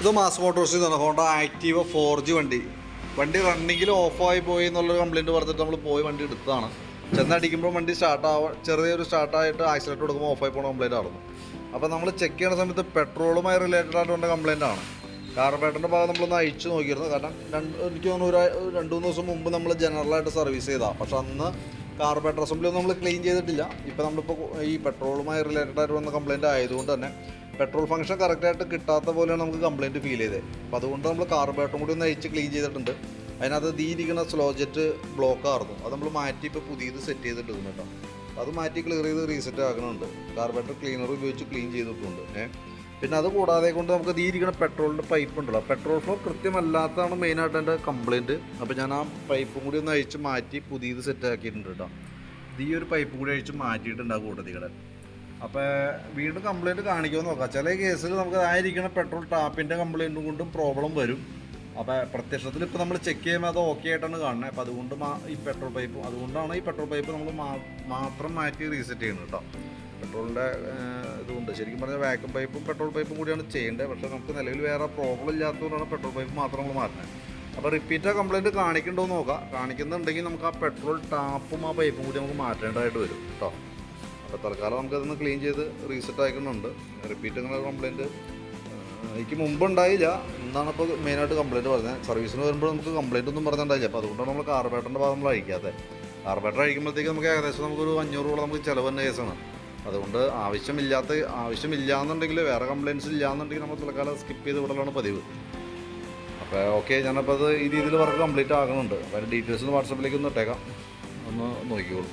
ഇത് മാസ് മോട്ടോഴ്സിൽ നിന്നാണ് Honda Activa four G വണ്ടി. വണ്ടി റണ്ണിങ്ങിൽ ഓഫായി പോയി എന്നുള്ളൊരു കംപ്ലയിന്റ് പറഞ്ഞിട്ട് നമ്മൾ പോയി വണ്ടി എടുത്തതാണ്. ചെന്നടിക്കുമ്പോൾ വണ്ടി സ്റ്റാർട്ട് ആവാ ചെറിയൊരു സ്റ്റാർട്ടായിട്ട് ആക്സിഡന്റ് കൊടുക്കുമ്പോൾ ഓഫായി പോകുന്ന കംപ്ലയിന്റ് ആയിരുന്നു. അപ്പോൾ നമ്മൾ ചെക്ക് ചെയ്യുന്ന സമയത്ത് പെട്രോളുമായി റിലേറ്റഡ് ആയിട്ടുള്ള കംപ്ലയിന്റ് ആണ്. കാർബേറ്ററിന്റെ ഭാഗം നമ്മളൊന്ന് അയച്ചു നോക്കിയിരുന്നു. കാരണം രണ്ട് എനിക്ക് തോന്നുന്നു ഒരു രണ്ട് മൂന്ന് ദിവസം മുമ്പ് നമ്മൾ ജനറലായിട്ട് സർവീസ് ചെയ്തതാണ് പക്ഷെ അന്ന് കാർബേറ്റർ അസംബ്ലി ഒന്നും നമ്മൾ ക്ലീൻ ചെയ്തിട്ടില്ല. ഇപ്പോൾ നമ്മളിപ്പോൾ ഈ പെട്രോളുമായി റിലേറ്റഡ് ആയിട്ട് വന്ന കംപ്ലയിന്റ് ആയതുകൊണ്ട് തന്നെ പെട്രോൾ ഫംഗ്ഷൻ കറക്റ്റായിട്ട് കിട്ടാത്ത പോലെയാണ് നമുക്ക് കംപ്ലയിന്റ് ഫീൽ ചെയ്തത്. അപ്പോൾ അതുകൊണ്ട് നമ്മൾ കാർബേറ്ററും കൂടി ഒന്ന് അയച്ച് ക്ലീൻ ചെയ്തിട്ടുണ്ട്. അതിനകത്ത് തീരിക്കുന്ന സ്ലോജറ്റ് ബ്ലോക്ക് ആയിരുന്നു. അത് നമ്മൾ മാറ്റി ഇപ്പോൾ പുതിയത് സെറ്റ് ചെയ്തിട്ടുണ്ട് കേട്ടോ. അത് മാറ്റി ക്ലിയർ ചെയ്ത് റീസെറ്റ് ആക്കണുണ്ട്. കാർബേറ്റർ ക്ലീനർ ഉപയോഗിച്ച് ക്ലീൻ ചെയ്തിട്ടുണ്ട്. ഏഹ് പിന്നെ അത് കൂടാതെ കൊണ്ട് നമുക്ക് തീരിക്കുന്ന പെട്രോളിന്റെ പൈപ്പ് ഉണ്ടല്ലോ. പെട്രോൾ ഫ്ലോ കൃത്യമല്ലാത്തതാണ് മെയിനായിട്ട് എന്റെ കംപ്ലയിന്റ് അപ്പോൾ ഞാൻ ആ പൈപ്പും കൂടി ഒന്ന് അഴിച്ച് മാറ്റി പുതിയത് സെറ്റ് ആക്കിയിട്ടുണ്ട് കേട്ടോ. ഈ ഒരു പൈപ്പും കൂടി അഴിച്ച് മാറ്റിയിട്ടുണ്ട് ആ കൂട്ടത്തിക്കടെ അപ്പോൾ വീണ്ടും കംപ്ലയിന്റ് കാണിക്കുമെന്ന് നോക്കാം. ചില കേസിൽ നമുക്ക് ആയിരിക്കുന്ന പെട്രോൾ ടാപ്പിന്റെ കംപ്ലയിന്റും കൊണ്ടും പ്രോബ്ലം വരും. അപ്പോൾ പ്രത്യക്ഷത്തിൽ ഇപ്പോൾ നമ്മൾ ചെക്ക് ചെയ്യുമ്പോൾ അത് ഓക്കെ ആയിട്ടാണ് കാണുന്നത്. അപ്പോൾ അതുകൊണ്ട് ഈ പെട്രോൾ പൈപ്പ് അതുകൊണ്ടാണ് ഈ പെട്രോൾ പൈപ്പ് നമ്മൾ മാത്രം മാറ്റി റീസെറ്റ് ചെയ്യുന്നത് കേട്ടോ. പെട്രോളിന്റെ ഇതുകൊണ്ട് ശരിക്കും പറഞ്ഞാൽ വാക്യൂം പൈപ്പും പെട്രോൾ പൈപ്പും കൂടിയാണ് ചെയ്യേണ്ടത്. പക്ഷേ നമുക്ക് നിലവിൽ വേറെ പ്രോബ്ലം ഇല്ലാത്തതുകൊണ്ടാണ് പെട്രോൾ പൈപ്പ് മാത്രം നമ്മൾ മാറ്റുന്നത്. അപ്പോൾ റിപ്പീറ്റ് കംപ്ലയിന്റ് കാണിക്കണ്ടോ നോക്കാം. കാണിക്കുന്നുണ്ടെങ്കിൽ നമുക്ക് ആ പെട്രോൾ ടാപ്പും ആ പൈപ്പും കൂടി നമുക്ക് മാറ്റേണ്ടതായിട്ട് വരും കേട്ടോ. അപ്പോൾ തൽക്കാലം നമുക്കതൊന്ന് ക്ലീൻ ചെയ്ത് റീസെറ്റ് ആക്കുന്നുണ്ട് റിപ്പീറ്റ് അങ്ങനെ കംപ്ലയിന്റ് എനിക്ക് മുമ്പ് ഉണ്ടായില്ല എന്നാണ് ഇപ്പോൾ മെയിനായിട്ട് കംപ്ലയിന്റ് പറഞ്ഞത്. സർവീസിന് വരുമ്പോൾ നമുക്ക് കംപ്ലയിന്റ് ഒന്നും പറഞ്ഞിട്ടുണ്ടായില്ല. അപ്പോൾ അതുകൊണ്ടാണ് നമ്മൾ കാർബേറ്ററിന്റെ ഭാഗം നമ്മൾ അഴിക്കാത്തത് കാർബേറ്റർ അഴിക്കുമ്പോഴത്തേക്ക് നമുക്ക് ഏകദേശം നമുക്കൊരു അഞ്ഞൂറ് രൂപ നമുക്ക് ചിലവ് തന്നെ കേസാണ് അതുകൊണ്ട് ആവശ്യമില്ലാത്ത ആവശ്യമില്ല എന്നുണ്ടെങ്കിൽ വേറെ കംപ്ലയിൻസ് ഇല്ല എന്നുണ്ടെങ്കിൽ നമ്മൾ തൽക്കാലം സ്കിപ്പ് ചെയ്ത് വിടലാണ് പതിവ്. അപ്പോൾ ഓക്കെ ഞാനപ്പോൾ അത് ഈ രീതിയിൽ വർക്ക് കംപ്ലീറ്റ് ആകുന്നുണ്ട് അപ്പോൾ അതിന്റെ ഡീറ്റെയിൽസ് വാട്സപ്പിലേക്ക് ഒന്ന് ഇട്ടേക്കാം. ഒന്ന് നോക്കിക്കോളൂ.